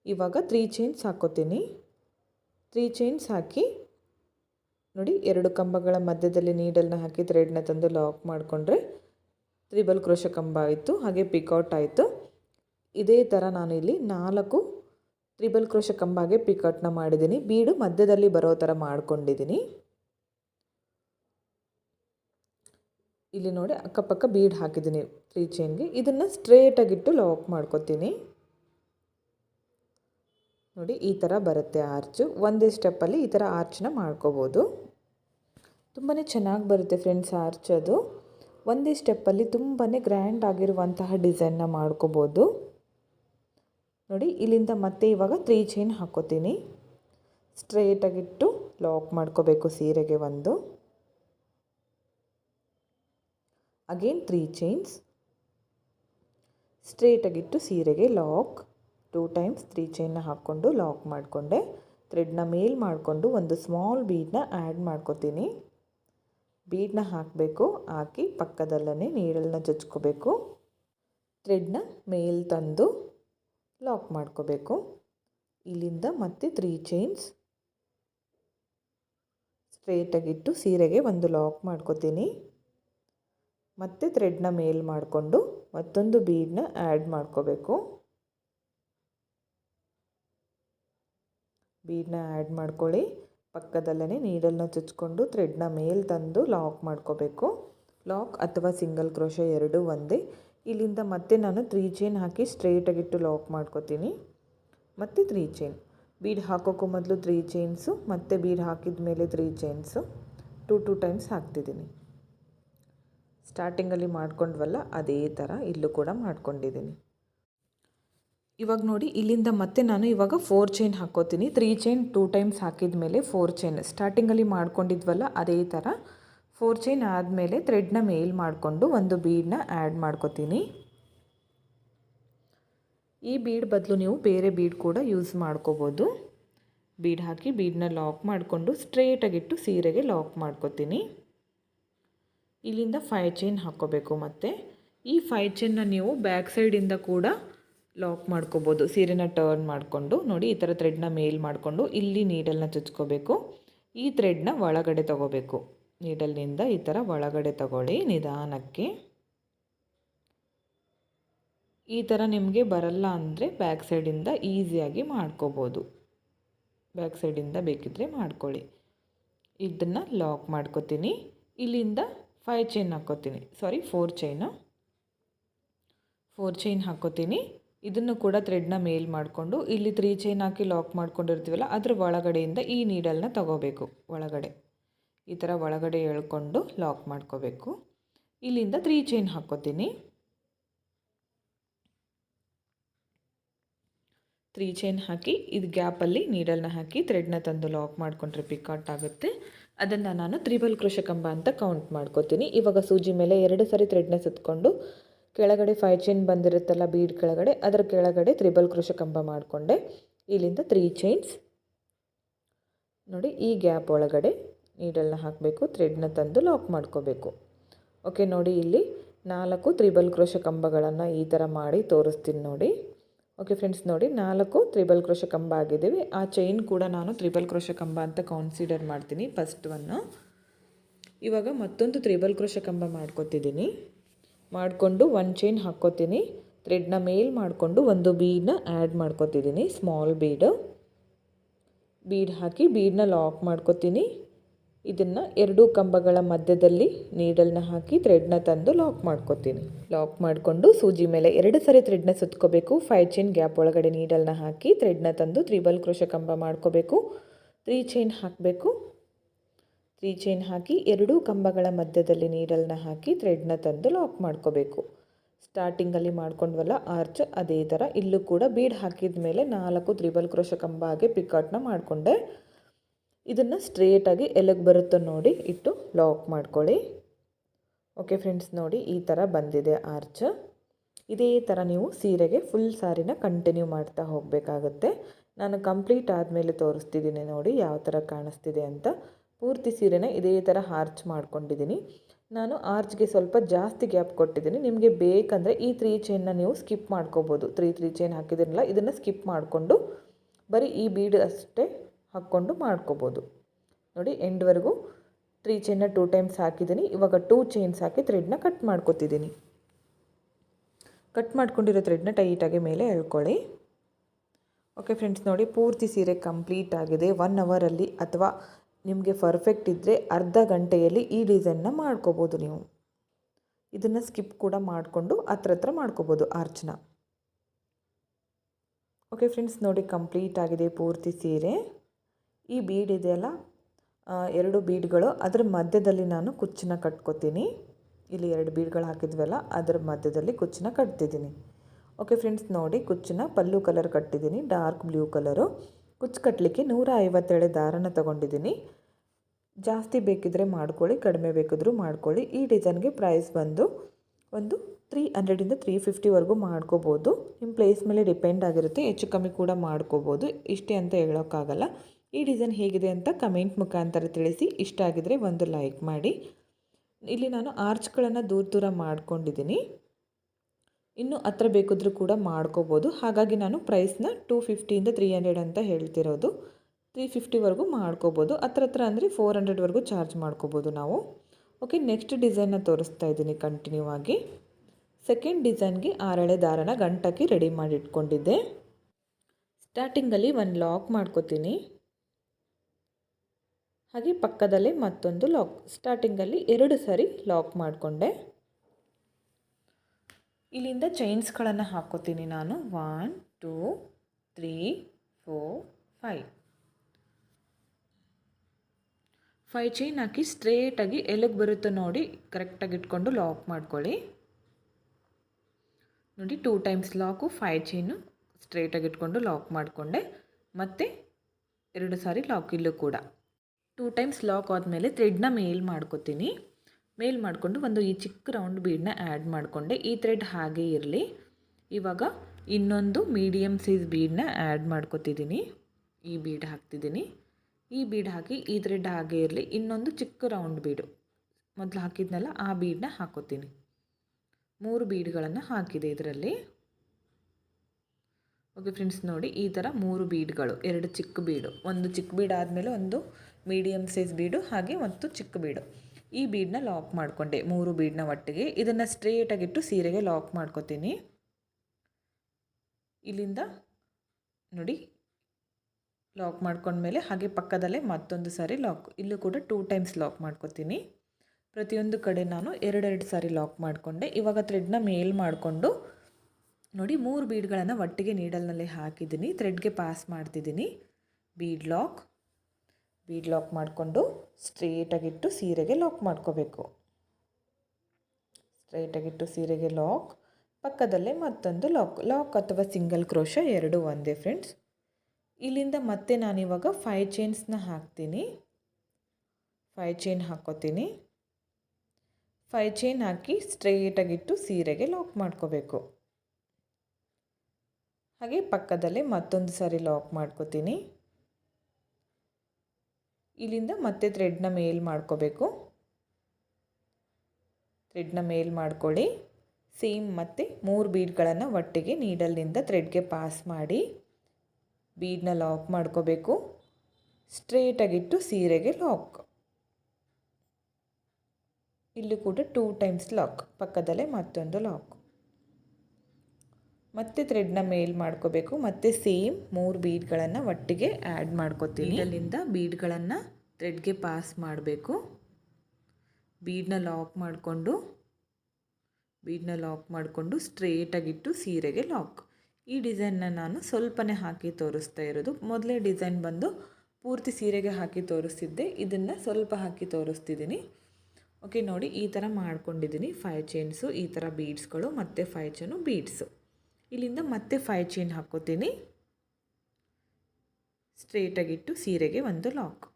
ಇವಾಗ ತ್ರೀ ಚೈನ್ಸ್ ಹಾಕೋತೀನಿ. ತ್ರೀ ಚೈನ್ಸ್ ಹಾಕಿ, ನೋಡಿ ಎರಡು ಕಂಬಗಳ ಮಧ್ಯದಲ್ಲಿ ನೀಡಲ್ನ ಹಾಕಿ ಥ್ರೆಡ್ನ ತಂದು ಲಾಕ್ ಮಾಡಿಕೊಂಡ್ರೆ ತ್ರಿಬಲ್ ಕ್ರೋಶ ಕಂಬ ಆಯಿತು, ಹಾಗೆ ಪಿಕೌಟ್ ಆಯಿತು. ಇದೇ ಥರ ನಾನು ಇಲ್ಲಿ ನಾಲ್ಕು ತ್ರಿಬಲ್ ಕ್ರೋಶ ಕಂಬಾಗೆ ಪಿಕೌಟ್ನ ಮಾಡಿದ್ದೀನಿ. ಬೀಡು ಮಧ್ಯದಲ್ಲಿ ಬರೋ ಥರ ಮಾಡ್ಕೊಂಡಿದ್ದೀನಿ. ಇಲ್ಲಿ ನೋಡಿ ಅಕ್ಕಪಕ್ಕ ಬೀಡ್ ಹಾಕಿದ್ದೀನಿ ತ್ರೀ ಚೈನ್ಗೆ ಇದನ್ನು ಸ್ಟ್ರೇಟಾಗಿಟ್ಟು ಲಾಕ್ ಮಾಡ್ಕೊತೀನಿ. ನೋಡಿ, ಈ ಥರ ಬರುತ್ತೆ ಆರ್ಚು ಒಂದೇ ಸ್ಟೆಪ್ಪಲ್ಲಿ ಈ ಥರ ಆರ್ಚನ್ನ ಮಾಡ್ಕೋಬೋದು. ತುಂಬಾ ಚೆನ್ನಾಗಿ ಬರುತ್ತೆ ಫ್ರೆಂಡ್ಸ್ ಆರ್ಚ್ ಅದು. ಒಂದೇ ಸ್ಟೆಪ್ಪಲ್ಲಿ ತುಂಬಾ ಗ್ರ್ಯಾಂಡ್ ಆಗಿರುವಂತಹ ಡಿಸೈನ್ನ ಮಾಡ್ಕೋಬೋದು. ನೋಡಿ, ಇಲ್ಲಿಂದ ಮತ್ತೆ ಇವಾಗ ತ್ರೀ ಚೈನ್ ಹಾಕೋತೀನಿ. ಸ್ಟ್ರೇಟಾಗಿಟ್ಟು ಲಾಕ್ ಮಾಡ್ಕೋಬೇಕು ಸೀರೆಗೆ ಒಂದು. ಅಗೇನ್ ತ್ರೀ ಚೈನ್ಸ್ ಸ್ಟ್ರೇಟಾಗಿಟ್ಟು ಸೀರೆಗೆ ಲಾಕ್ ಟೂ ಟೈಮ್ಸ್ ತ್ರೀ ಚೈನ್ನ ಹಾಕ್ಕೊಂಡು ಲಾಕ್ ಮಾಡಿಕೊಂಡೆ. ಥ್ರೆಡ್ನ ಮೇಲ್ ಮಾಡಿಕೊಂಡು ಒಂದು ಸ್ಮಾಲ್ ಬೀಡನ್ನ ಆ್ಯಡ್ ಮಾಡ್ಕೋತೀನಿ. ಬೀಡನ್ನ ಹಾಕಬೇಕು, ಹಾಕಿ ಪಕ್ಕದಲ್ಲೇ ನೀಡಲ್ನ ಜಜ್ಕೋಬೇಕು. ಥ್ರೆಡ್ನ ಮೇಲ್ ತಂದು ಲಾಕ್ ಮಾಡ್ಕೋಬೇಕು. ಇಲ್ಲಿಂದ ಮತ್ತೆ ತ್ರೀ ಚೈನ್ಸ್ ಸ್ಟ್ರೇಟಾಗಿಟ್ಟು ಸೀರೆಗೆ ಒಂದು ಲಾಕ್ ಮಾಡ್ಕೋತೀನಿ. ಮತ್ತು ಥ್ರೆಡ್ನ ಮೇಲ್ ಮಾಡಿಕೊಂಡು ಮತ್ತೊಂದು ಬೀಡನ್ನ ಆ್ಯಡ್ ಮಾಡ್ಕೋಬೇಕು. ಬೀಡನ್ನ ಆ್ಯಡ್ ಮಾಡ್ಕೊಳ್ಳಿ. ಪಕ್ಕದಲ್ಲೇ ನೀಡಲ್ನ ಚುಚ್ಕೊಂಡು ಥ್ರೆಡ್ನ ಮೇಲೆ ತಂದು ಲಾಕ್ ಮಾಡ್ಕೋಬೇಕು. ಲಾಕ್ ಅಥವಾ ಸಿಂಗಲ್ ಕ್ರೋಶ ಎರಡು ಒಂದೇ. ಇಲ್ಲಿಂದ ಮತ್ತೆ ನಾನು ತ್ರೀ ಚೈನ್ ಹಾಕಿ ಸ್ಟ್ರೇಟಾಗಿಟ್ಟು ಲಾಕ್ ಮಾಡ್ಕೋತೀನಿ. ಮತ್ತು ತ್ರೀ ಚೈನ್ ಬೀಡ್ ಹಾಕೋಕ್ಕೂ ಮೊದಲು ತ್ರೀ ಚೈನ್ಸು ಮತ್ತು ಬೀಡ್ ಹಾಕಿದ ಮೇಲೆ three chains two two times ಹಾಕ್ತಿದ್ದೀನಿ ಸ್ಟಾರ್ಟಿಂಗಲ್ಲಿ ಮಾಡ್ಕೊಂಡ್ವಲ್ಲ, ಅದೇ ಥರ ಇಲ್ಲೂ ಕೂಡ ಮಾಡ್ಕೊಂಡಿದ್ದೀನಿ. ಇವಾಗ ನೋಡಿ, ಇಲ್ಲಿಂದ ಮತ್ತೆ ನಾನು ಇವಾಗ ಫೋರ್ ಚೈನ್ ಹಾಕೋತೀನಿ. ತ್ರೀ ಚೈನ್ ಟೂ ಟೈಮ್ಸ್ ಹಾಕಿದ ಮೇಲೆ ಫೋರ್ ಚೈನ್ ಸ್ಟಾರ್ಟಿಂಗಲ್ಲಿ ಮಾಡ್ಕೊಂಡಿದ್ವಲ್ಲ, ಅದೇ ಥರ ಫೋರ್ ಚೈನ್ ಆದಮೇಲೆ ಥ್ರೆಡ್ನ ಮೇಲ್ ಮಾಡಿಕೊಂಡು ಒಂದು ಬೀಡನ್ನ ಆ್ಯಡ್ ಮಾಡ್ಕೋತೀನಿ. ಈ ಬೀಡ್ ಬದಲು ನೀವು ಬೇರೆ ಬೀಡ್ ಕೂಡ ಯೂಸ್ ಮಾಡ್ಕೋಬೋದು. ಬೀಡ್ ಹಾಕಿ ಬೀಡನ್ನ ಲಾಕ್ ಮಾಡಿಕೊಂಡು ಸ್ಟ್ರೇಟಾಗಿಟ್ಟು ಸೀರೆಗೆ ಲಾಕ್ ಮಾಡ್ಕೋತೀನಿ. ಇಲ್ಲಿಂದ ಫೈ ಚೈನ್ ಹಾಕ್ಕೋಬೇಕು ಮತ್ತು. ಈ ಫೈ ಚೈನ್ನ ನೀವು ಬ್ಯಾಕ್ ಸೈಡಿಂದ ಕೂಡ ಲಾಕ್ ಮಾಡ್ಕೋಬೋದು, ಸೀರೆನ ಟರ್ನ್ ಮಾಡಿಕೊಂಡು ನೋಡಿ ಈ ಥರ ಥ್ರೆಡ್ನ ಮೇಲ್ ಮಾಡಿಕೊಂಡು ಇಲ್ಲಿ ನೀಡಲ್ನ ಚುಚ್ಕೋಬೇಕು. ಈ ಥ್ರೆಡ್ನ ಒಳಗಡೆ ತಗೋಬೇಕು. ನೀಡಲ್ನಿಂದ ಈ ಥರ ಒಳಗಡೆ ತಗೊಳ್ಳಿ ನಿಧಾನಕ್ಕೆ. ಈ ಥರ ನಿಮಗೆ ಬರಲ್ಲ ಅಂದರೆ ಬ್ಯಾಕ್ ಸೈಡಿಂದ ಈಸಿಯಾಗಿ ಮಾಡ್ಕೋಬೋದು. ಬ್ಯಾಕ್ ಸೈಡಿಂದ ಬೇಕಿದ್ದರೆ ಮಾಡ್ಕೊಳ್ಳಿ. ಇದನ್ನು ಲಾಕ್ ಮಾಡ್ಕೋತೀನಿ. ಇಲ್ಲಿಂದ five chain ಹಾಕ್ಕೋತೀನಿ. Sorry four chain four chain ಹಾಕ್ಕೋತೀನಿ. ಇದನ್ನು ಕೂಡ ಥ್ರೆಡ್ನ ಮೇಲ್ ಮಾಡಿಕೊಂಡು ಇಲ್ಲಿ ತ್ರೀ ಚೈನ್ ಹಾಕಿ ಲಾಕ್ ಮಾಡ್ಕೊಂಡಿರ್ತೀವಲ್ಲ, ಅದ್ರ ಒಳಗಡೆಯಿಂದ ಈ ನೀಡಲ್ನ ತಗೋಬೇಕು. ಒಳಗಡೆ. ಈ ಥರ ಒಳಗಡೆ ಎಳ್ಕೊಂಡು ಲಾಕ್ ಮಾಡ್ಕೋಬೇಕು. ಇಲ್ಲಿಂದ ತ್ರೀ ಚೈನ್ ಹಾಕ್ಕೋತೀನಿ. ತ್ರೀ ಚೈನ್ ಹಾಕಿ ಇದು ಗ್ಯಾಪಲ್ಲಿ ನೀಡಲ್ನ ಹಾಕಿ ಥ್ರೆಡ್ನ ತಂದು ಲಾಕ್ ಮಾಡಿಕೊಂಡ್ರೆ ಪಿಕಾಟ್ ಆಗುತ್ತೆ. ಅದನ್ನು ನಾನು ತ್ರಿಬಲ್ ಕೃಷಕಂಬ ಅಂತ ಕೌಂಟ್ ಮಾಡ್ಕೋತೀನಿ. ಇವಾಗ ಸೂಜಿ ಮೇಲೆ ಎರಡು ಸರಿ ಥ್ರೆಡ್ನ ಸುತ್ತಕೊಂಡು ಕೆಳಗಡೆ ಫೈವ್ ಚೈನ್ ಬಂದಿರುತ್ತಲ್ಲ ಬೀಡ್ ಕೆಳಗಡೆ, ಅದರ ಕೆಳಗಡೆ ತ್ರಿಬಲ್ ಕೃಷ ಕಂಬ ಮಾಡಿಕೊಂಡೆ. ಇಲ್ಲಿಂದ ತ್ರೀ ಚೈನ್ಸ್ ನೋಡಿ, ಈ ಗ್ಯಾಪ್ ಒಳಗಡೆ ನೀಡಲ್ನ ಹಾಕಬೇಕು ಥ್ರೆಡ್ನ ತಂದು ಲಾಕ್ ಮಾಡ್ಕೋಬೇಕು. ಓಕೆ ನೋಡಿ, ಇಲ್ಲಿ ನಾಲ್ಕು ತ್ರಿಬಲ್ ಕ್ರೋಶ ಕಂಬಗಳನ್ನು ಈ ಥರ ಮಾಡಿ ತೋರಿಸ್ತೀನಿ ನೋಡಿ. ಓಕೆ ಫ್ರೆಂಡ್ಸ್ ನೋಡಿ, ನಾಲ್ಕು ತ್ರಿಬಲ್ ಕ್ರೋಶ ಕಂಬ ಆಗಿದ್ದೀವಿ ಆ ಚೈನ್ ಕೂಡ ನಾನು ತ್ರಿಬಲ್ ಕ್ರೋಶ ಕಂಬ ಅಂತ ಕನ್ಸಿಡರ್ ಮಾಡ್ತೀನಿ ಫಸ್ಟ್ ಒನ್ನು ಇವಾಗ ಮತ್ತೊಂದು ತ್ರಿಬಲ್ ಕ್ರೋಶ ಕಂಬ ಮಾಡ್ಕೊತಿದ್ದೀನಿ. ಮಾಡಿಕೊಂಡು ಒಂದು ಚೈನ್ ಹಾಕ್ಕೋತೀನಿ. ಥ್ರೆಡ್ನ ಮೇಲ್ ಮಾಡಿಕೊಂಡು ಒಂದು ಬೀಡನ್ನ ಆ್ಯಡ್ ಮಾಡ್ಕೋತಿದ್ದೀನಿ ಸ್ಮಾಲ್ ಬೀಡು ಬೀಡ್ ಹಾಕಿ ಬೀಡನ್ನ ಲಾಕ್ ಮಾಡ್ಕೊತೀನಿ. ಇದನ್ನು ಎರಡೂ ಕಂಬಗಳ ಮಧ್ಯದಲ್ಲಿ ನೀಡಲ್ನ ಹಾಕಿ ಥ್ರೆಡ್ನ ತಂದು ಲಾಕ್ ಮಾಡ್ಕೊತೀನಿ. ಲಾಕ್ ಮಾಡಿಕೊಂಡು ಸೂಜಿ ಮೇಲೆ ಎರಡು ಸರಿ ಥ್ರೆಡ್ನ ಸುತ್ಕೋಬೇಕು. ಫೈವ್ ಚೈನ್ ಗ್ಯಾಪ್ ಒಳಗಡೆ ನೀಡಲ್ನ ಹಾಕಿ ಥ್ರೆಡ್ನ ತಂದು ತ್ರಿಬಲ್ ಕ್ರೋಶ ಕಂಬ ಮಾಡ್ಕೋಬೇಕು. ತ್ರೀ ಚೈನ್ ಹಾಕಬೇಕು. ತ್ರೀ ಚೈನ್ ಹಾಕಿ ಎರಡೂ ಕಂಬಗಳ ಮಧ್ಯದಲ್ಲಿ ನೀಡಲ್ನ ಹಾಕಿ ಥ್ರೆಡ್ನ ತಂದು ಲಾಕ್ ಮಾಡ್ಕೋಬೇಕು. ಸ್ಟಾರ್ಟಿಂಗಲ್ಲಿ ಮಾಡ್ಕೊಂಡ್ವಲ್ಲ ಆರ್ಚ್, ಅದೇ ಥರ ಇಲ್ಲೂ ಕೂಡ ಬೀಡ್ ಹಾಕಿದ ಮೇಲೆ ನಾಲ್ಕು ತ್ರಿಬಲ್ ಕ್ರೋಶ ಕಂಬ ಹಾಗೆ ಪಿಕಾಟ್ನ ಮಾಡಿಕೊಂಡೆ. ಇದನ್ನು ಸ್ಟ್ರೇಟಾಗಿ ಎಲೆಗೆ ಬರುತ್ತೋ ನೋಡಿ ಇಟ್ಟು ಲಾಕ್ ಮಾಡ್ಕೊಳ್ಳಿ. ಓಕೆ ಫ್ರೆಂಡ್ಸ್, ನೋಡಿ ಈ ಥರ ಬಂದಿದೆ ಆರ್ಚ್. ಇದೇ ಥರ ನೀವು ಸೀರೆಗೆ ಫುಲ್ ಸಾರಿನ ಕಂಟಿನ್ಯೂ ಮಾಡ್ತಾ ಹೋಗಬೇಕಾಗತ್ತೆ. ನಾನು ಕಂಪ್ಲೀಟ್ ಆದಮೇಲೆ ತೋರಿಸ್ತಿದ್ದೀನಿ ನೋಡಿ ಯಾವ ಥರ ಕಾಣಿಸ್ತಿದೆ ಅಂತ. ಪೂರ್ತಿ ಸೀರೆನ ಇದೇ ಥರ ಹಾರ್ಚ್ ಮಾಡ್ಕೊಂಡಿದ್ದೀನಿ. ನಾನು ಆರ್ಚ್ಗೆ ಸ್ವಲ್ಪ ಜಾಸ್ತಿ ಗ್ಯಾಪ್ ಕೊಟ್ಟಿದ್ದೀನಿ. ನಿಮಗೆ ಬೇಕಂದರೆ ಈ ತ್ರೀ ಚೈನ್ನ ನೀವು ಸ್ಕಿಪ್ ಮಾಡ್ಕೋಬೋದು. ತ್ರೀ ತ್ರೀ ಚೈನ್ ಹಾಕಿದ್ದೀರಲ್ಲ ಇದನ್ನು ಸ್ಕಿಪ್ ಮಾಡಿಕೊಂಡು ಬರೀ ಈ ಬೀಡ್ ಅಷ್ಟೇ ಹಾಕ್ಕೊಂಡು ಮಾಡ್ಕೋಬೋದು. ನೋಡಿ ಎಂಡ್ವರೆಗೂ ತ್ರೀ ಚೈನ್ನ ಟೂ ಟೈಮ್ಸ್ ಹಾಕಿದ್ದೀನಿ. ಇವಾಗ ಟೂ ಚೈನ್ಸ್ ಹಾಕಿ ಥ್ರೆಡ್ನ ಕಟ್ ಮಾಡ್ಕೊತಿದ್ದೀನಿ. ಕಟ್ ಮಾಡ್ಕೊಂಡಿರೋ ಥ್ರೆಡ್ನ ಟೈಟಾಗಿ ಮೇಲೆ ಎಳ್ಕೊಳ್ಳಿ. ಓಕೆ ಫ್ರೆಂಡ್ಸ್ ನೋಡಿ, ಪೂರ್ತಿ ಸೀರೆ ಕಂಪ್ಲೀಟ್ ಆಗಿದೆ. ಒನ್ ಅವರಲ್ಲಿ ಅಥವಾ ನಿಮಗೆ ಪರ್ಫೆಕ್ಟ್ ಇದ್ದರೆ ಅರ್ಧ ಗಂಟೆಯಲ್ಲಿ ಈ ಡಿಸೈನ್ನ ಮಾಡ್ಕೋಬೋದು ನೀವು. ಇದನ್ನು ಸ್ಕಿಪ್ ಕೂಡ ಮಾಡಿಕೊಂಡು ಹತ್ರ ಹತ್ರ ಮಾಡ್ಕೋಬೋದು ಆರ್ಚ್ನ ಓಕೆ ಫ್ರೆಂಡ್ಸ್ ನೋಡಿ ಕಂಪ್ಲೀಟ್ ಆಗಿದೆ ಪೂರ್ತಿ ಸೀರೆ. ಈ ಬೀಡ್ ಇದೆಯಲ್ಲ ಎರಡು ಬೀಡ್ಗಳು ಅದರ ಮಧ್ಯದಲ್ಲಿ ನಾನು ಕುಚ್ಚನ್ನ ಕಟ್ಕೋತೀನಿ. ಇಲ್ಲಿ ಎರಡು ಬೀಡ್ಗಳು ಹಾಕಿದ್ವಲ್ಲ, ಅದರ ಮಧ್ಯದಲ್ಲಿ ಕುಚ್ಚನ್ನ ಕಟ್ತಿದ್ದೀನಿ. ಓಕೆ ಫ್ರೆಂಡ್ಸ್ ನೋಡಿ ಕುಚ್ಚನ್ನ ಪಲ್ಲು ಕಲರ್ ಕಟ್ಟಿದ್ದೀನಿ ಡಾರ್ಕ್ ಬ್ಲೂ ಕಲರು ಕುಚ್ಚು ಕಟ್ಟಲಿಕ್ಕೆ ನೂರ ಐವತ್ತೆಳೆ ದಾರನ ತಗೊಂಡಿದ್ದೀನಿ. ಜಾಸ್ತಿ ಬೇಕಿದ್ರೆ ಮಾಡ್ಕೊಳ್ಳಿ, ಕಡಿಮೆ ಬೇಕಿದ್ರೂ ಮಾಡ್ಕೊಳ್ಳಿ. ಈ ಡಿಸೈನ್ಗೆ ಪ್ರೈಸ್ ಬಂದು ಒಂದು ತ್ರೀ ಹಂಡ್ರೆಡಿಂದ ತ್ರೀ ಫಿಫ್ಟಿವರೆಗೂ ಮಾಡ್ಕೋಬೋದು. ನಿಮ್ಮ ಪ್ಲೇಸ್ ಮೇಲೆ ಡಿಪೆಂಡ್ ಆಗಿರುತ್ತೆ, ಹೆಚ್ಚು ಕಮ್ಮಿ ಕೂಡ ಮಾಡ್ಕೋಬೋದು. ಇಷ್ಟೇ ಅಂತ ಹೇಳೋಕ್ಕಾಗಲ್ಲ. ಈ ಡಿಸೈನ್ ಹೇಗಿದೆ ಅಂತ ಕಮೆಂಟ್ ಮುಖಾಂತರ ತಿಳಿಸಿ. ಇಷ್ಟ ಆಗಿದರೆ ಒಂದು ಲೈಕ್ ಮಾಡಿ. ಇಲ್ಲಿ ನಾನು ಆರ್ಚ್ಗಳನ್ನು ದೂರ ದೂರ ಮಾಡ್ಕೊಂಡಿದ್ದೀನಿ. ಇನ್ನು ಹತ್ರ ಬೇಕಿದ್ರೂ ಕೂಡ ಮಾಡ್ಕೋಬೋದು. ಹಾಗಾಗಿ ನಾನು ಪ್ರೈಸ್ನ ಟೂ ಫಿಫ್ಟಿಯಿಂದ ತ್ರೀ ಹಂಡ್ರೆಡ್ ಅಂತ ಹೇಳ್ತಿರೋದು. ತ್ರೀ ಫಿಫ್ಟಿವರೆಗೂ ಮಾಡ್ಕೋಬೋದು. ಹತ್ರ ಹತ್ರ ಅಂದರೆ ಫೋರ್ ಹಂಡ್ರೆಡ್ವರೆಗೂ ಚಾರ್ಜ್ ಮಾಡ್ಕೋಬೋದು ನಾವು. ಓಕೆ ನೆಕ್ಸ್ಟ್ ಡಿಸೈನ್ನ ತೋರಿಸ್ತಾ ಇದ್ದೀನಿ ಕಂಟಿನ್ಯೂ ಆಗಿ. ಸೆಕೆಂಡ್ ಡಿಸೈನ್ಗೆ ಆರಳೆ ದಾರನ ಗಂಟಾಕಿ ರೆಡಿ ಮಾಡಿ ಇಟ್ಕೊಂಡಿದ್ದೆ. ಸ್ಟಾರ್ಟಿಂಗಲ್ಲಿ ಒಂದು ಲಾಕ್ ಮಾಡ್ಕೋತೀನಿ. ಹಾಗೆ ಪಕ್ಕದಲ್ಲೇ ಮತ್ತೊಂದು ಲಾಕ್ ಸ್ಟಾರ್ಟಿಂಗಲ್ಲಿ ಎರಡು ಸಾರಿ ಲಾಕ್ ಮಾಡಿಕೊಂಡೆ. ಇಲ್ಲಿಂದ ಚೈನ್ಸ್ಗಳನ್ನು ಹಾಕೋತೀನಿ ನಾನು. One, two, three, four, five. Five chain ಹಾಕಿ ಸ್ಟ್ರೇಟಾಗಿ ಎಲ್ಲಿಗೆ ಬರುತ್ತೋ ನೋಡಿ. ಕರೆಕ್ಟಾಗಿ ಇಟ್ಕೊಂಡು ಲಾಕ್ ಮಾಡ್ಕೊಳ್ಳಿ. ನೋಡಿ, two times lock, five chain ಸ್ಟ್ರೇಟಾಗಿ ಇಟ್ಕೊಂಡು ಲಾಕ್ ಮಾಡಿಕೊಂಡೆ. ಮತ್ತು ಎರಡು ಸಾರಿ ಲಾಕ್ ಇಲ್ಲೂ ಕೂಡ. ಟೂ ಟೈಮ್ಸ್ ಲಾಕ್ ಆದಮೇಲೆ ಥ್ರೆಡ್ನ ಮೇಲ್ ಮಾಡ್ಕೊತೀನಿ. ಮೇಲ್ ಮಾಡಿಕೊಂಡು ಒಂದು ಈ ಚಿಕ್ಕ ರೌಂಡ್ ಬೀಡನ್ನ ಆ್ಯಡ್ ಮಾಡಿಕೊಂಡೆ. ಈ ಥ್ರೆಡ್ ಹಾಗೆ ಇರಲಿ. ಇವಾಗ ಇನ್ನೊಂದು ಮೀಡಿಯಮ್ ಸೈಜ್ ಬೀಡನ್ನ ಆ್ಯಡ್ ಮಾಡ್ಕೊತಿದ್ದೀನಿ ಈ ಬೀಡ್ ಹಾಕ್ತಿದ್ದೀನಿ ಈ ಬೀಡ್ ಹಾಕಿ ಈ ಥ್ರೆಡ್ ಹಾಗೆ ಇರಲಿ. ಇನ್ನೊಂದು ಚಿಕ್ಕ ರೌಂಡ್ ಬೀಡು ಮೊದಲು ಹಾಕಿದ್ನಲ್ಲ, ಆ ಬೀಡನ್ನ ಹಾಕೋತೀನಿ. ಮೂರು ಬೀಡ್ಗಳನ್ನು ಹಾಕಿದೆ ಇದರಲ್ಲಿ. ಓಕೆ ಫ್ರೆಂಡ್ಸ್ ನೋಡಿ ಈ ಥರ ಮೂರು ಬೀಡ್ಗಳು ಎರಡು ಚಿಕ್ಕ ಬೀಡು ಒಂದು ಚಿಕ್ಕ ಬೀಡ್ ಆದಮೇಲೆ ಒಂದು ಮೀಡಿಯಮ್ ಸೈಜ್ ಬೀಡು ಹಾಗೆ ಮತ್ತು ಚಿಕ್ಕ ಬೀಡು ಈ ಬೀಡನ್ನ ಲಾಕ್ ಮಾಡಿಕೊಂಡೆ. ಮೂರು ಬೀಡನ್ನ ಒಟ್ಟಿಗೆ. ಇದನ್ನು ಸ್ಟ್ರೇಟಾಗಿಟ್ಟು ಸೀರೆಗೆ ಲಾಕ್ ಮಾಡ್ಕೊತೀನಿ. ಇಲ್ಲಿಂದ ನೋಡಿ ಲಾಕ್ ಮಾಡ್ಕೊಂಡ್ಮೇಲೆ ಹಾಗೆ ಪಕ್ಕದಲ್ಲೇ ಮತ್ತೊಂದು ಸಾರಿ ಲಾಕ್ ಇಲ್ಲೂ ಕೂಡ ಟೂ ಟೈಮ್ಸ್ ಲಾಕ್ ಮಾಡ್ಕೊತೀನಿ. ಪ್ರತಿಯೊಂದು ಕಡೆ ನಾನು ಎರಡೆರಡು ಸಾರಿ ಲಾಕ್ ಮಾಡಿಕೊಂಡೆ. ಇವಾಗ ಥ್ರೆಡ್ನ ಮೇಲ್ ಮಾಡಿಕೊಂಡು ನೋಡಿ, ಮೂರು ಬೀಡ್ಗಳನ್ನು ಒಟ್ಟಿಗೆ ನೀಡಲ್ನಲ್ಲಿ ಹಾಕಿದ್ದೀನಿ. ಥ್ರೆಡ್ಗೆ ಪಾಸ್ ಮಾಡ್ತಿದ್ದೀನಿ. ಬೀಡ್ ಲಾಕ್ ಬೀಡ್ ಲಾಕ್ ಮಾಡಿಕೊಂಡು ಸ್ಟ್ರೇಟಾಗಿಟ್ಟು ಸೀರೆಗೆ ಲಾಕ್ ಮಾಡ್ಕೋಬೇಕು. ಸ್ಟ್ರೈಟಾಗಿಟ್ಟು ಸೀರೆಗೆ ಲಾಕ್ ಪಕ್ಕದಲ್ಲೇ ಮತ್ತೊಂದು ಲಾಕ್ ಲಾಕ್ ಅಥವಾ ಸಿಂಗಲ್ ಕ್ರೋಶ ಎರಡು ಒಂದೇ ಫ್ರೆಂಡ್ಸ್ ಇಲ್ಲಿಂದ ಮತ್ತೆ ನಾನಿವಾಗ ಫೈವ್ ಚೈನ್ಸ್ನ ಹಾಕ್ತೀನಿ. ಫೈವ್ ಚೈನ್ ಹಾಕೋತೀನಿ ಫೈ ಚೈನ್ ಹಾಕಿ ಸ್ಟ್ರೇಟಾಗಿಟ್ಟು ಸೀರೆಗೆ ಲಾಕ್ ಮಾಡ್ಕೋಬೇಕು. ಹಾಗೆ ಪಕ್ಕದಲ್ಲೇ ಮತ್ತೊಂದು ಸಾರಿ ಲಾಕ್ ಮಾಡ್ಕೋತೀನಿ. ಇಲ್ಲಿಂದ ಮತ್ತೆ ಥ್ರೆಡ್ನ ಮೇಲ್ ಮಾಡ್ಕೋಬೇಕು. ಥ್ರೆಡ್ನ ಮೇಲ್ ಮಾಡ್ಕೊಳ್ಳಿ. ಸೇಮ್ ಮತ್ತು ಮೂರು ಬೀಡ್ಗಳನ್ನು ಒಟ್ಟಿಗೆ ನೀಡಲ್ನಿಂದ ಥ್ರೆಡ್ಗೆ ಪಾಸ್ ಮಾಡಿ ಬೀಡನ್ನ ಲಾಕ್ ಮಾಡ್ಕೋಬೇಕು. ಸ್ಟ್ರೇಟಾಗಿಟ್ಟು ಸೀರೆಗೆ ಲಾಕ್ ಇಲ್ಲಿ ಕೂಡ ಟೂ ಟೈಮ್ಸ್ ಲಾಕ್ ಪಕ್ಕದಲ್ಲೇ ಮತ್ತೊಂದು ಲಾಕ್ ಮತ್ತೆ ಥ್ರೆಡ್ನ ಮೇಲ್ ಮಾಡ್ಕೋಬೇಕು. ಮತ್ತೆ ಸೇಮ್ ಮೂರು ಬೀಡ್ಗಳನ್ನು ಒಟ್ಟಿಗೆ ಆ್ಯಡ್ ಮಾಡ್ಕೋತೀನಿ. ಅಲ್ಲಿಂದ ಬೀಡ್ಗಳನ್ನು ಥ್ರೆಡ್ಗೆ ಪಾಸ್ ಮಾಡಬೇಕು. ಬೀಡನ್ನ ಲಾಕ್ ಮಾಡಿಕೊಂಡು ಬೀಡನ್ನ ಲಾಕ್ ಮಾಡಿಕೊಂಡು ಸ್ಟ್ರೇಟಾಗಿಟ್ಟು ಸೀರೆಗೆ ಲಾಕ್ ಈ ಡಿಸೈನ್ನ ನಾನು ಸ್ವಲ್ಪನೇ ಹಾಕಿ ತೋರಿಸ್ತಾ ಇರೋದು. ಮೊದಲೇ ಡಿಸೈನ್ ಬಂದು ಪೂರ್ತಿ ಸೀರೆಗೆ ಹಾಕಿ ತೋರಿಸ್ತಿದ್ದೆ. ಇದನ್ನು ಸ್ವಲ್ಪ ಹಾಕಿ ತೋರಿಸ್ತಿದ್ದೀನಿ. ಓಕೆ ನೋಡಿ, ಈ ಥರ ಮಾಡ್ಕೊಂಡಿದ್ದೀನಿ. ಫೈವ್ ಚೈನ್ಸು ಈ ಥರ ಬೀಡ್ಸ್ಗಳು ಮತ್ತು ಫೈವ್ ಚೈನು ಬೀಡ್ಸು ಇಲ್ಲಿಂದ ಮತ್ತೆ ಫೈವ್ ಚೈನ್ ಹಾಕೋತೀನಿ. ಸ್ಟ್ರೇಟಾಗಿಟ್ಟು ಸೀರೆಗೆ ಒಂದು ಲಾಕ್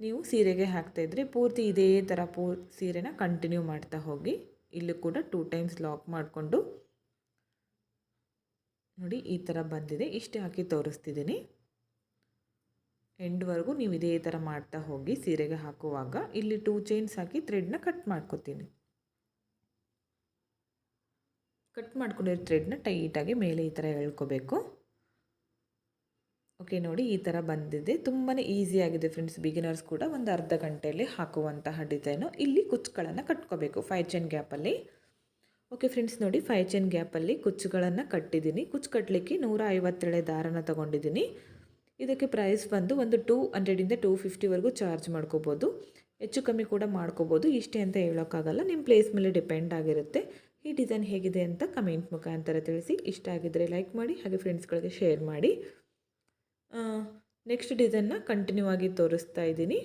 ನೀವು ಸೀರೆಗೆ ಹಾಕ್ತಾಯಿದ್ರೆ ಪೂರ್ತಿ ಇದೇ ಥರ ಪೂ, ಸೀರೆನ ಕಂಟಿನ್ಯೂ ಮಾಡ್ತಾ ಹೋಗಿ, ಇಲ್ಲೂ ಕೂಡ ಟೂ ಟೈಮ್ಸ್ ಲಾಕ್ ಮಾಡಿಕೊಂಡು, ನೋಡಿ ಈ ಥರ ಬಂದಿದೆ. ಇಷ್ಟೇ ಹಾಕಿ ತೋರಿಸ್ತಿದ್ದೀನಿ. ಎಂಡ್ವರೆಗೂ ನೀವು ಇದೇ ಥರ ಮಾಡ್ತಾ ಹೋಗಿ ಸೀರೆಗೆ ಹಾಕುವಾಗ, ಇಲ್ಲಿ ಟೂ ಚೈನ್ಸ್ ಹಾಕಿ ಥ್ರೆಡ್ನ ಕಟ್ ಮಾಡ್ಕೊತೀನಿ. ಕಟ್ ಮಾಡ್ಕೊಂಡಿರೋ ಥ್ರೆಡ್ನ ಟೈಟಾಗಿ ಮೇಲೆ ಈ ಥರ ಎಳ್ಕೋಬೇಕು. ಓಕೆ ನೋಡಿ ಈ ಥರ ಬಂದಿದೆ. ತುಂಬಾ ಈಸಿಯಾಗಿದೆ ಫ್ರೆಂಡ್ಸ್ ಬಿಗಿನರ್ಸ್ ಕೂಡ ಒಂದು ಅರ್ಧ ಗಂಟೆಯಲ್ಲಿ ಹಾಕುವಂತಹ ಡಿಸೈನು ಇಲ್ಲಿ ಕುಚ್ಚುಗಳನ್ನು ಕಟ್ಕೋಬೇಕು ಫೈವ್ ಚೈನ್ ಗ್ಯಾಪಲ್ಲಿ ಓಕೆ ಫ್ರೆಂಡ್ಸ್ ನೋಡಿ ಫೈವ್ ಚೈನ್ ಗ್ಯಾಪಲ್ಲಿ ಕುಚ್ಚುಗಳನ್ನು ಕಟ್ಟಿದ್ದೀನಿ. ಕುಚ್ಚು ಕಟ್ಟಲಿಕ್ಕೆ ನೂರ ಐವತ್ತೇಳೆ ದಾರನ ತೊಗೊಂಡಿದ್ದೀನಿ. ಇದಕ್ಕೆ ಪ್ರೈಸ್ ಬಂದು ಒಂದು ಟೂ ಹಂಡ್ರೆಡಿಂದ ಟೂ ಫಿಫ್ಟಿವರೆಗೂ ಚಾರ್ಜ್ ಮಾಡ್ಕೋಬೋದು. ಹೆಚ್ಚು ಕಮ್ಮಿ ಕೂಡ ಮಾಡ್ಕೋಬೋದು. ಇಷ್ಟೇ ಅಂತ ಹೇಳೋಕ್ಕಾಗಲ್ಲ. ನಿಮ್ಮ ಪ್ಲೇಸ್ ಮೇಲೆ ಡಿಪೆಂಡ್ ಆಗಿರುತ್ತೆ. ಈ ಡಿಸೈನ್ ಹೇಗಿದೆ ಅಂತ ಕಮೆಂಟ್ ಮುಖಾಂತರ ತಿಳಿಸಿ. ಇಷ್ಟ ಆಗಿದ್ದರೆ ಲೈಕ್ ಮಾಡಿ, ಹಾಗೆ ಫ್ರೆಂಡ್ಸ್ಗಳಿಗೆ ಶೇರ್ ಮಾಡಿ. ನೆಕ್ಸ್ಟ್ ಡಿಸೈನ್ನ ಕಂಟಿನ್ಯೂ ಆಗಿ ತೋರಿಸ್ತಾ ಇದ್ದೀನಿ.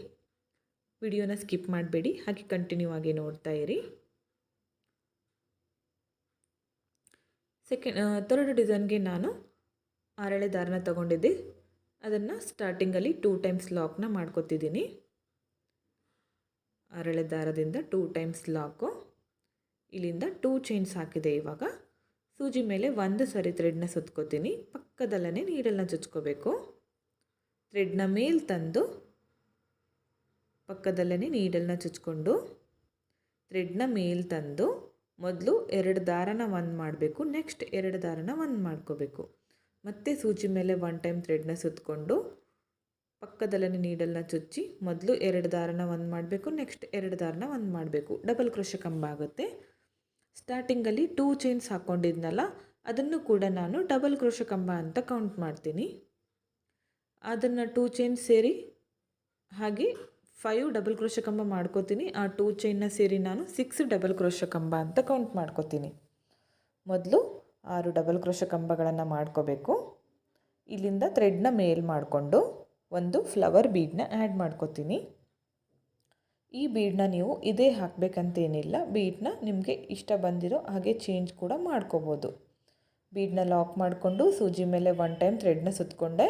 ವಿಡಿಯೋನ ಸ್ಕಿಪ್ ಮಾಡಬೇಡಿ, ಹಾಗೆ ಕಂಟಿನ್ಯೂ ಆಗಿ ನೋಡ್ತಾ ಇರಿ. ಸೆಕೆಂಡ್ ಥರ್ಡ್ ಡಿಸೈನ್ಗೆ ನಾನು ಆರಳೆ ದಾರನ ತಗೊಂಡಿದ್ದೆ. ಅದನ್ನು ಸ್ಟಾರ್ಟಿಂಗಲ್ಲಿ ಟೂ ಟೈಮ್ಸ್ ಲಾಕ್ನ ಮಾಡ್ಕೊತಿದ್ದೀನಿ. ಆರಳೆ ದಾರದಿಂದ ಟೂ ಟೈಮ್ಸ್ ಲಾಕು ಇಲ್ಲಿಂದ ಟೂ ಚೈನ್ಸ್ ಹಾಕಿದೆ ಇವಾಗ. ಸೂಜಿ ಮೇಲೆ ಒಂದು ಸರಿ ಥ್ರೆಡ್ನ ಸುತ್ಕೋತೀನಿ. ಪಕ್ಕದಲ್ಲೇ ನೀಡಲ್ನ ಚುಚ್ಕೋಬೇಕು ಥ್ರೆಡ್ನ ಮೇಲೆ ತಂದು ಪಕ್ಕದಲ್ಲೇ ನೀಡಲ್ನ ಚುಚ್ಕೊಂಡು ಥ್ರೆಡ್ನ ಮೇಲೆ ತಂದು ಮೊದಲು ಎರಡು ದಾರನ ಒಂದು ಮಾಡಬೇಕು. ನೆಕ್ಸ್ಟ್ ಎರಡು ದಾರನ ಒಂದು ಮಾಡ್ಕೋಬೇಕು. ಮತ್ತೆ ಸೂಜಿ ಮೇಲೆ ಒನ್ ಟೈಮ್ ಥ್ರೆಡ್ನ ಸುತ್ತಕೊಂಡು ಪಕ್ಕದಲ್ಲೇ ನೀಡಲ್ನ ಚುಚ್ಚಿ ಮೊದಲು ಎರಡು ದಾರನ ಒಂದು ಮಾಡಬೇಕು. ನೆಕ್ಸ್ಟ್ ಎರಡು ದಾರನ ಒಂದು ಮಾಡಬೇಕು. ಡಬಲ್ ಕ್ರೋಶ ಕಂಬ ಆಗುತ್ತೆ. ಸ್ಟಾರ್ಟಿಂಗಲ್ಲಿ ಟೂ ಚೈನ್ಸ್ ಹಾಕ್ಕೊಂಡಿದ್ನಲ್ಲ ಅದನ್ನು ಕೂಡ ನಾನು ಡಬಲ್ ಕ್ರೋಶ ಕಂಬ ಅಂತ ಕೌಂಟ್ ಮಾಡ್ತೀನಿ. ಅದನ್ನು ಟೂ ಚೈನ್ ಸೇರಿ ಹಾಗೆ ಫೈವ್ ಡಬಲ್ ಕ್ರೋಶ ಕಂಬ ಮಾಡ್ಕೋತೀನಿ. ಆ ಟೂ ಚೈನ್ನ ಸೇರಿ ನಾನು ಸಿಕ್ಸ್ ಡಬಲ್ ಕ್ರೋಶ ಕಂಬ ಅಂತ ಕೌಂಟ್ ಮಾಡ್ಕೋತೀನಿ. ಮೊದಲು ಆರು ಡಬಲ್ ಕ್ರೋಶ ಕಂಬಗಳನ್ನು ಮಾಡ್ಕೋಬೇಕು. ಇಲ್ಲಿಂದ ಥ್ರೆಡ್ನ ಮೇಲ್ ಮಾಡಿಕೊಂಡು ಒಂದು ಫ್ಲವರ್ ಬೀಡನ್ನ ಆ್ಯಡ್ ಮಾಡ್ಕೋತೀನಿ. ಈ ಬೀಡನ್ನ ನೀವು ಇದೇ ಹಾಕಬೇಕಂತೇನಿಲ್ಲ. ಬೀಡನ್ನ ನಿಮಗೆ ಇಷ್ಟ ಬಂದಿರೋ ಹಾಗೆ ಚೇಂಜ್ ಕೂಡ ಮಾಡ್ಕೋಬೋದು. ಬೀಡನ್ನ ಲಾಕ್ ಮಾಡಿಕೊಂಡು ಸೂಜಿ ಮೇಲೆ ಒನ್ ಟೈಮ್ ಥ್ರೆಡ್ನ ಸುತ್ತಕೊಂಡೆ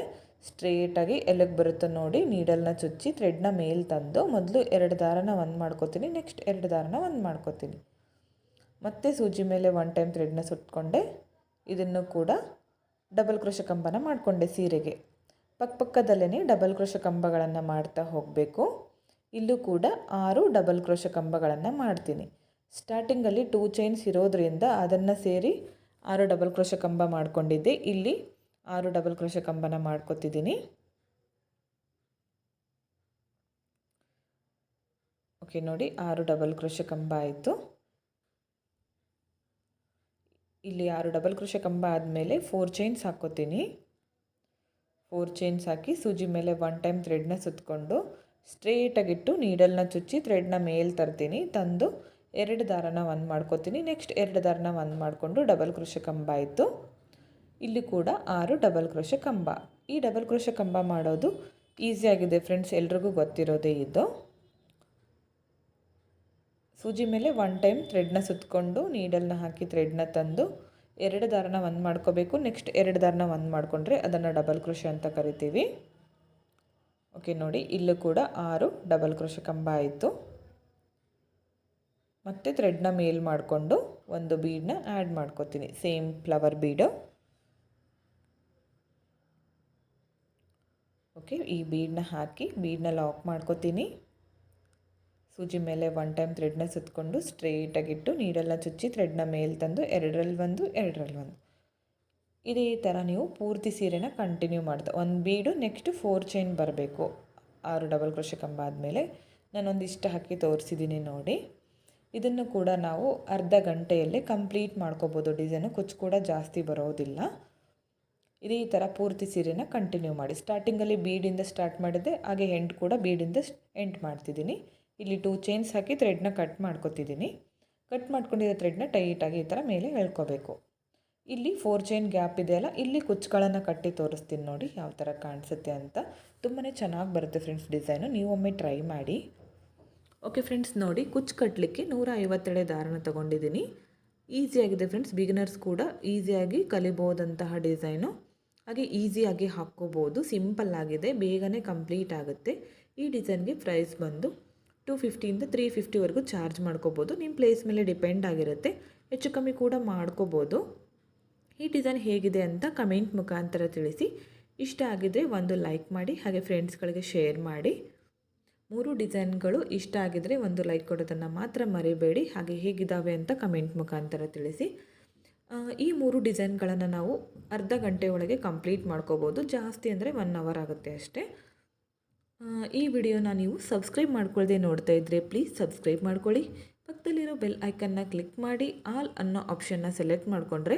ಸ್ಟ್ರೇಟಾಗಿ ಎಲ್ಲಿಗೆ ಬರುತ್ತೋ ನೋಡಿ ನೀಡಲ್ನ ಚುಚ್ಚಿ ಥ್ರೆಡ್ನ ಮೇಲೆ ತಂದು ಮೊದಲು ಎರಡು ದಾರನ ಒಂದು ಮಾಡ್ಕೋತೀನಿ ನೆಕ್ಸ್ಟ್ ಎರಡು ದಾರನ ಒಂದು ಮಾಡ್ಕೋತೀನಿ. ಮತ್ತೆ ಸೂಜಿ ಮೇಲೆ ಒನ್ ಟೈಮ್ ಥ್ರೆಡ್ನ ಸುತ್ತಕೊಂಡೆ ಇದನ್ನು ಕೂಡ ಡಬಲ್ ಕ್ರೋಶ ಕಂಬನ ಮಾಡಿಕೊಂಡೆ ಸೀರೆಗೆ. ಪಕ್ಕಪಕ್ಕದಲ್ಲೇ ಡಬಲ್ ಕ್ರೋಶ ಕಂಬಗಳನ್ನು ಮಾಡ್ತಾ ಹೋಗಬೇಕು. ಇಲ್ಲೂ ಕೂಡ ಆರು ಡಬಲ್ ಕ್ರೋಶ ಕಂಬಗಳನ್ನು ಮಾಡ್ತೀನಿ. ಸ್ಟಾರ್ಟಿಂಗಲ್ಲಿ ಟೂ ಚೈನ್ಸ್ ಇರೋದರಿಂದ ಅದನ್ನು ಸೇರಿ ಆರು ಡಬಲ್ ಕ್ರೋಶ ಕಂಬ ಮಾಡ್ಕೊಂಡಿದ್ದೆ. ಇಲ್ಲಿ ಆರು ಡಬಲ್ ಕ್ರೋಶ ಕಂಬನ ಮಾಡ್ಕೊತಿದ್ದೀನಿ. ಓಕೆ ನೋಡಿ ಆರು ಡಬಲ್ ಕ್ರೋಶ ಕಂಬ ಆಯಿತು. ಇಲ್ಲಿ ಆರು ಡಬಲ್ ಕ್ರೋಶ ಕಂಬ ಆದಮೇಲೆ ಫೋರ್ ಚೈನ್ಸ್ ಹಾಕ್ಕೋತೀನಿ ಫೋರ್ ಚೈನ್ಸ್ ಹಾಕಿ ಸೂಜಿ ಮೇಲೆ ಒನ್ ಟೈಮ್ ಥ್ರೆಡ್ನ ಸುತ್ತಕೊಂಡು ಸ್ಟ್ರೇಟಾಗಿಟ್ಟು ನೀಡಲ್ನ ಚುಚ್ಚಿ ಥ್ರೆಡ್ನ ಮೇಲೆ ತರ್ತೀನಿ. ತಂದು ಎರಡು ದಾರನ ಒಂದು ಮಾಡ್ಕೋತೀನಿ. ನೆಕ್ಸ್ಟ್ ಎರಡು ದಾರನ ಒಂದು ಮಾಡಿಕೊಂಡು ಡಬಲ್ ಕೃಷಿ ಕಂಬ ಆಯಿತು. ಇಲ್ಲಿ ಕೂಡ ಆರು ಡಬಲ್ ಕೃಷಿ ಕಂಬ. ಈ ಡಬಲ್ ಕೃಷಿ ಕಂಬ ಮಾಡೋದು ಈಸಿಯಾಗಿದೆ ಫ್ರೆಂಡ್ಸ್ ಎಲ್ರಿಗೂ ಗೊತ್ತಿರೋದೇ ಇದು. ಸೂಜಿ ಮೇಲೆ ಒನ್ ಟೈಮ್ ಥ್ರೆಡ್ನ ಸುತ್ತಕೊಂಡು ನೀಡಲ್ನ ಹಾಕಿ ಥ್ರೆಡ್ನ ತಂದು ಎರಡು ದಾರನ ಒಂದು ಮಾಡ್ಕೋಬೇಕು. ನೆಕ್ಸ್ಟ್ ಎರಡು ದಾರನ ಒಂದು ಮಾಡಿಕೊಂಡ್ರೆ ಅದನ್ನು ಡಬಲ್ ಕೃಷಿ ಅಂತ ಕರಿತೀವಿ. ಓಕೆ, ನೋಡಿ, ಇಲ್ಲೂ ಕೂಡ ಆರು ಡಬಲ್ ಕ್ರೋಶ ಕಂಬ ಆಯಿತು. ಮತ್ತು ಥ್ರೆಡ್ನ ಮೇಲ್ ಮಾಡಿಕೊಂಡು ಒಂದು ಬೀಡನ್ನ ಆ್ಯಡ್ ಮಾಡ್ಕೋತೀನಿ. ಸೇಮ್ ಫ್ಲವರ್ ಬೀಡು ಓಕೆ, ಈ ಬೀಡನ್ನ ಹಾಕಿ ಬೀಡನ್ನ ಲಾಕ್ ಮಾಡ್ಕೋತೀನಿ. ಸೂಜಿ ಮೇಲೆ ಒನ್ ಟೈಮ್ ಥ್ರೆಡ್ನ ಸುತ್ತಕೊಂಡು ಸ್ಟ್ರೇಟಾಗಿಟ್ಟು ನೀರೆಲ್ಲ ಚುಚ್ಚಿ ಥ್ರೆಡ್ನ ಮೇಲೆ ತಂದು ಎರಡರಲ್ಲಿ ಒಂದು ಎರಡರಲ್ಲಿ ಒಂದು. ಇದೇ ಥರ ನೀವು ಪೂರ್ತಿ ಸೀರೆನ ಕಂಟಿನ್ಯೂ ಮಾಡ್ತಾ ಒಂದು ಬೀಡು ನೆಕ್ಸ್ಟ್ ಫೋರ್ ಚೈನ್ ಬರಬೇಕು. ಆರು ಡಬಲ್ ಕ್ರೋಶೆ ಕಂಬ ಆದಮೇಲೆ ನಾನೊಂದಿಷ್ಟು ಹಾಕಿ ತೋರಿಸಿದ್ದೀನಿ ನೋಡಿ. ಇದನ್ನು ಕೂಡ ನಾವು ಅರ್ಧ ಗಂಟೆಯಲ್ಲೇ ಕಂಪ್ಲೀಟ್ ಮಾಡ್ಕೋಬೋದು. ಡಿಸೈನು ಕುಚ್ಚು ಕೂಡ ಜಾಸ್ತಿ ಬರೋದಿಲ್ಲ. ಇದೇ ಥರ ಪೂರ್ತಿ ಸೀರೆನ ಕಂಟಿನ್ಯೂ ಮಾಡಿ. ಸ್ಟಾರ್ಟಿಂಗಲ್ಲಿ ಬೀಡಿಂದ ಸ್ಟಾರ್ಟ್ ಮಾಡಿದ್ದೆ ಹಾಗೆ ಎಂಡ್ ಕೂಡ ಬೀಡಿಂದ ಎಂಡ್ ಮಾಡ್ತಿದ್ದೀನಿ ಇಲ್ಲಿ ಟೂ ಚೈನ್ಸ್ ಹಾಕಿ ಥ್ರೆಡ್ನ ಕಟ್ ಮಾಡ್ಕೊತಿದ್ದೀನಿ ಕಟ್ ಮಾಡ್ಕೊಂಡಿರೋ ಥ್ರೆಡ್ನ ಟೈಟಾಗಿ ಈ ಥರ ಮೇಲೆ ಎಳ್ಕೋಬೇಕು. ಇಲ್ಲಿ ಫೋರ್ ಚೈನ್ ಗ್ಯಾಪ್ ಇದೆಯಲ್ಲ ಇಲ್ಲಿ ಕುಚ್ಚುಗಳನ್ನು ಕಟ್ಟಿ ತೋರಿಸ್ತೀನಿ ನೋಡಿ ಯಾವ ಥರ ಕಾಣಿಸುತ್ತೆ ಅಂತ. ತುಂಬಾ ಚೆನ್ನಾಗಿ ಬರುತ್ತೆ ಫ್ರೆಂಡ್ಸ್ ಡಿಸೈನು ನೀವೊಮ್ಮೆ ಟ್ರೈ ಮಾಡಿ. ಓಕೆ ಫ್ರೆಂಡ್ಸ್ ನೋಡಿ ಕುಚ್ಚು ಕಟ್ಟಲಿಕ್ಕೆ ನೂರ ಐವತ್ತೆಳೆ ದಾರನ ತೊಗೊಂಡಿದ್ದೀನಿ. ಈಸಿಯಾಗಿದೆ ಫ್ರೆಂಡ್ಸ್ ಬಿಗಿನರ್ಸ್ ಕೂಡ ಈಸಿಯಾಗಿ ಕಲಿಬೋದಂತಹ ಡಿಸೈನು ಹಾಗೆ ಈಸಿಯಾಗಿ ಹಾಕ್ಕೋಬೋದು ಸಿಂಪಲ್ ಆಗಿದೆ, ಬೇಗನೆ ಕಂಪ್ಲೀಟ್ ಆಗುತ್ತೆ. ಈ ಡಿಸೈನ್ಗೆ ಪ್ರೈಸ್ ಬಂದು ಟು ಫಿಫ್ಟಿಯಿಂದ ತ್ರೀ ಫಿಫ್ಟಿವರೆಗೂ ಚಾರ್ಜ್ ಮಾಡ್ಕೋಬೋದು. ನಿಮ್ಮ ಪ್ಲೇಸ್ ಮೇಲೆ ಡಿಪೆಂಡ್ ಆಗಿರುತ್ತೆ. ಹೆಚ್ಚು ಕಮ್ಮಿ ಕೂಡ ಮಾಡ್ಕೋಬೋದು. ಈ ಡಿಸೈನ್ ಹೇಗಿದೆ ಅಂತ ಕಮೆಂಟ್ ಮುಖಾಂತರ ತಿಳಿಸಿ. ಇಷ್ಟ ಆಗಿದ್ದರೆ ಒಂದು ಲೈಕ್ ಮಾಡಿ, ಹಾಗೆ ಫ್ರೆಂಡ್ಸ್ಗಳಿಗೆ ಶೇರ್ ಮಾಡಿ. ಮೂರು ಡಿಸೈನ್ಗಳು ಇಷ್ಟ ಆಗಿದರೆ ಒಂದು ಲೈಕ್ ಕೊಡೋದನ್ನು ಮಾತ್ರ ಮರಿಬೇಡಿ, ಹಾಗೆ ಹೇಗಿದ್ದಾವೆ ಅಂತ ಕಮೆಂಟ್ ಮುಖಾಂತರ ತಿಳಿಸಿ. ಈ ಮೂರು ಡಿಸೈನ್ಗಳನ್ನು ನಾವು ಅರ್ಧ ಗಂಟೆ ಒಳಗೆ ಕಂಪ್ಲೀಟ್ ಮಾಡ್ಕೋಬೋದು, ಜಾಸ್ತಿ ಅಂದರೆ ಒನ್ ಅವರ್ ಆಗುತ್ತೆ ಅಷ್ಟೇ. ಈ ವಿಡಿಯೋನ ನೀವು ಸಬ್ಸ್ಕ್ರೈಬ್ ಮಾಡ್ಕೊಳ್ಳದೆ ನೋಡ್ತಾ ಇದ್ದರೆ ಪ್ಲೀಸ್ ಸಬ್ಸ್ಕ್ರೈಬ್ ಮಾಡ್ಕೊಳ್ಳಿ. ಪಕ್ಕದಲ್ಲಿರೋ ಬೆಲ್ ಐಕನ್ನ ಕ್ಲಿಕ್ ಮಾಡಿ, ಆಲ್ ಅನ್ನೋ ಆಪ್ಷನ್ನ ಸೆಲೆಕ್ಟ್ ಮಾಡಿಕೊಂಡ್ರೆ